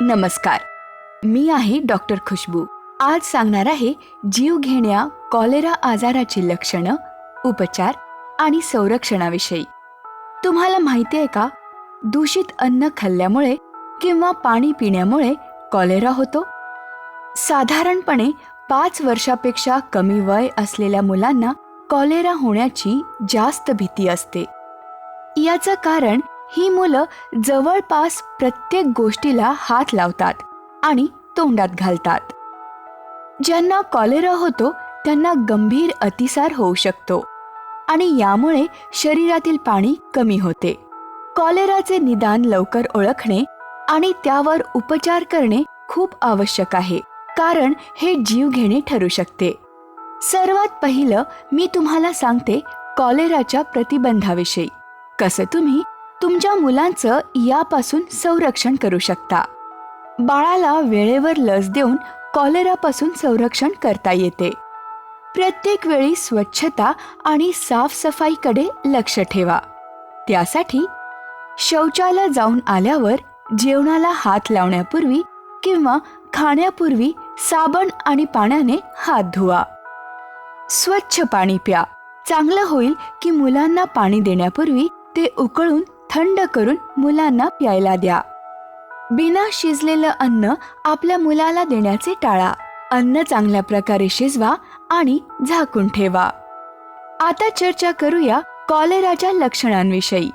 नमस्कार. मी आहे डॉक्टर खुशबू. आज सांगणार आहे जीव घेण्या कॉलेरा आजाराची लक्षणं उपचार आणि संरक्षणाविषयी. तुम्हाला माहिती आहे का? दूषित अन्न खाल्ल्यामुळे किंवा पाणी पिण्यामुळे कॉलेरा होतो. साधारणपणे पाच वर्षापेक्षा कमी वय असलेल्या मुलांना कॉलेरा होण्याची जास्त भीती असते. याचं कारण ही मुलं जवळपास प्रत्येक गोष्टीला हात लावतात आणि तोंडात घालतात. ज्यांना कॉलेरा होतो त्यांना गंभीर अतिसार होऊ शकतो आणि यामुळे शरीरातील पाणी कमी होते. कॉलेराचे निदान लवकर ओळखणे आणि त्यावर उपचार करणे खूप आवश्यक आहे कारण हे जीव घेणे ठरू शकते. सर्वात पहिलं मी तुम्हाला सांगते कॉलेराच्या प्रतिबंधाविषयी. कसं तुम्ही तुमच्या मुलांचं यापासून संरक्षण करू शकता. बाळाला वेळेवर लस देऊन कॉलेरापासून संरक्षण करता येते. प्रत्येक वेळी स्वच्छता आणि साफसफाईकडे लक्ष ठेवा. त्यासाठी शौचाला जाऊन आल्यावर जेवणाला हात लावण्यापूर्वी किंवा खाण्यापूर्वी साबण आणि पाण्याने हात धुवा. स्वच्छ पाणी प्या. चांगलं होईल की मुलांना पाणी देण्यापूर्वी ते उकळून थंड करून मुलांना प्यायला द्या. बिना शिजलेलं अन्न आपल्या मुलाला देण्याचे टाळा. अन्न चांगल्या प्रकारे शिजवा आणि झाकून ठेवा. आता चर्चा करूया कॉलेराच्या लक्षणांविषयी.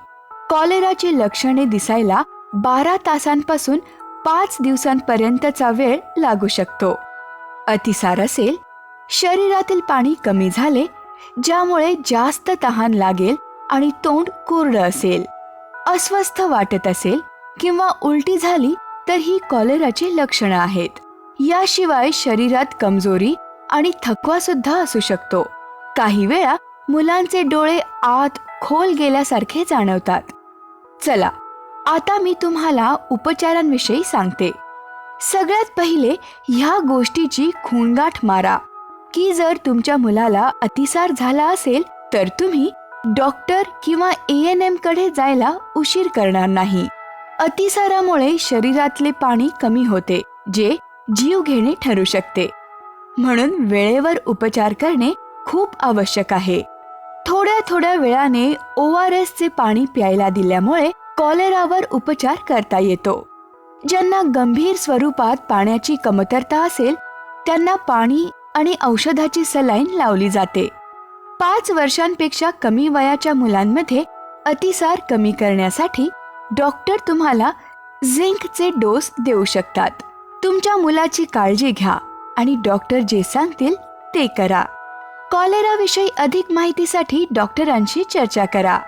कॉलेराची लक्षणे दिसायला बारा तासांपासून पाच दिवसांपर्यंतचा वेळ लागू शकतो. अतिसार असेल शरीरातील पाणी कमी झाले ज्यामुळे जास्त तहान लागेल आणि तोंड कोरडं असेल. अस्वस्थ वाटत असेल किंवा उलटी झाली तर ही कॉलेराची लक्षणं आहेत. याशिवाय शरीरात कमजोरी आणि थकवा सुद्धा असू शकतो. काही वेळा मुलांचे डोळे आत खोल गेल्यासारखे जाणवतात. चला आता मी तुम्हाला उपचारांविषयी सांगते. सगळ्यात पहिले ह्या गोष्टीची खूणगाठ मारा की जर तुमच्या मुलाला अतिसार झाला असेल तर तुम्ही डॉक्टर किंवा ए एन एमकडे जायला उशीर करणार नाही. अतिसारामुळे शरीरातले पाणी कमी होते जे जीव घेणे ठरू शकते. म्हणून वेळेवर उपचार करणे खूप आवश्यक आहे. थोड्या थोड्या वेळाने ओ आर एस चे पाणी प्यायला दिल्यामुळे कॉलेरावर उपचार करता येतो. ज्यांना गंभीर स्वरूपात पाण्याची कमतरता असेल त्यांना पाणी आणि औषधाची सलाईन लावली जाते. पाच वर्षांपेक्षा कमी वयाच्या मुलांमध्ये अतिसार कमी करण्यासाठी डॉक्टर तुम्हाला झिंकचे डोस देऊ शकतात. तुमच्या मुलाची काळजी घ्या आणि डॉक्टर जे सांगतील ते करा. कॉलेराविषयी अधिक माहितीसाठी डॉक्टरांशी चर्चा करा.